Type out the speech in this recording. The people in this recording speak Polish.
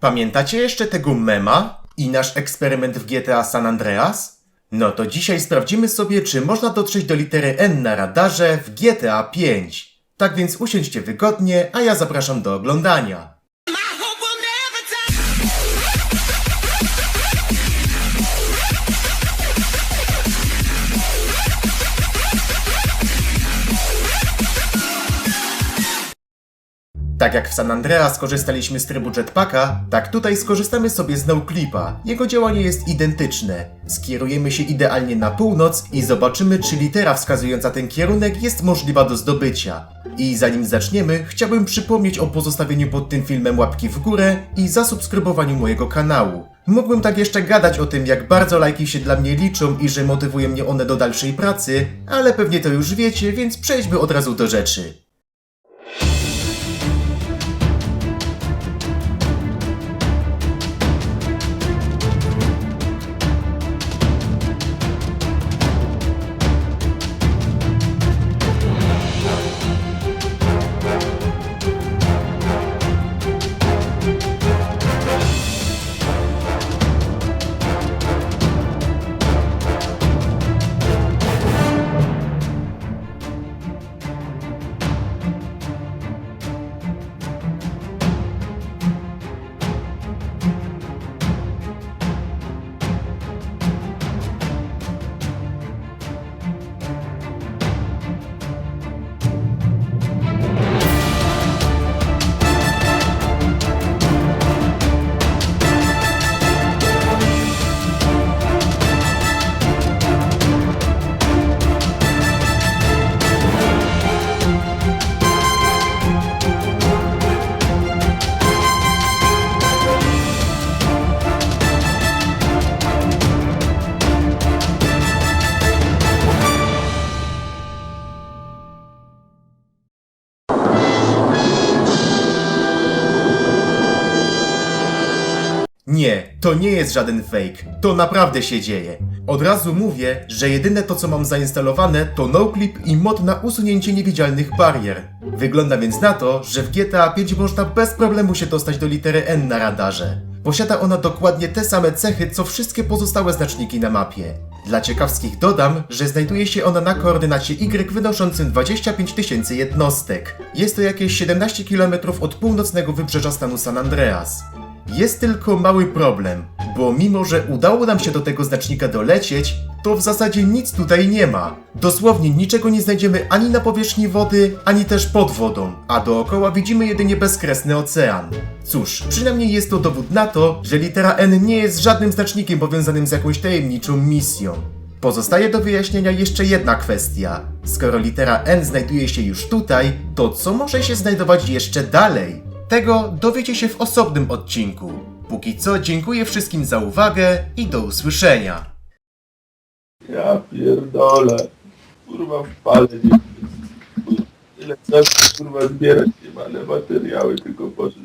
Pamiętacie jeszcze tego mema i nasz eksperyment w GTA San Andreas? No to dzisiaj sprawdzimy sobie, czy można dotrzeć do litery N na radarze w GTA 5. Tak więc usiądźcie wygodnie, a ja zapraszam do oglądania. Tak jak w San Andreas korzystaliśmy z trybu jetpacka, tak tutaj skorzystamy sobie z noclipa. Jego działanie jest identyczne. Skierujemy się idealnie na północ i zobaczymy, czy litera wskazująca ten kierunek jest możliwa do zdobycia. I zanim zaczniemy, chciałbym przypomnieć o pozostawieniu pod tym filmem łapki w górę i zasubskrybowaniu mojego kanału. Mógłbym tak jeszcze gadać o tym, jak bardzo lajki się dla mnie liczą i że motywują mnie one do dalszej pracy, ale pewnie to już wiecie, więc przejdźmy od razu do rzeczy. Nie, to nie jest żaden fake. To naprawdę się dzieje. Od razu mówię, że jedyne to co mam zainstalowane to noclip i mod na usunięcie niewidzialnych barier. Wygląda więc na to, że w GTA 5 można bez problemu się dostać do litery N na radarze. Posiada ona dokładnie te same cechy, co wszystkie pozostałe znaczniki na mapie. Dla ciekawskich dodam, że znajduje się ona na koordynacie Y wynoszącym 25 tysięcy jednostek. Jest to jakieś 17 km od północnego wybrzeża stanu San Andreas. Jest tylko mały problem, bo mimo, że udało nam się do tego znacznika dolecieć, to w zasadzie nic tutaj nie ma. Dosłownie niczego nie znajdziemy ani na powierzchni wody, ani też pod wodą, a dookoła widzimy jedynie bezkresny ocean. Cóż, przynajmniej jest to dowód na to, że litera N nie jest żadnym znacznikiem powiązanym z jakąś tajemniczą misją. Pozostaje do wyjaśnienia jeszcze jedna kwestia. Skoro litera N znajduje się już tutaj, to co może się znajdować jeszcze dalej? Tego dowiecie się w osobnym odcinku. Póki co dziękuję wszystkim za uwagę i do usłyszenia. Ja pierdolę. Kurwa w pale nie Tyle czasu kurwa zbierać nie ma, ale materiały tylko poszły.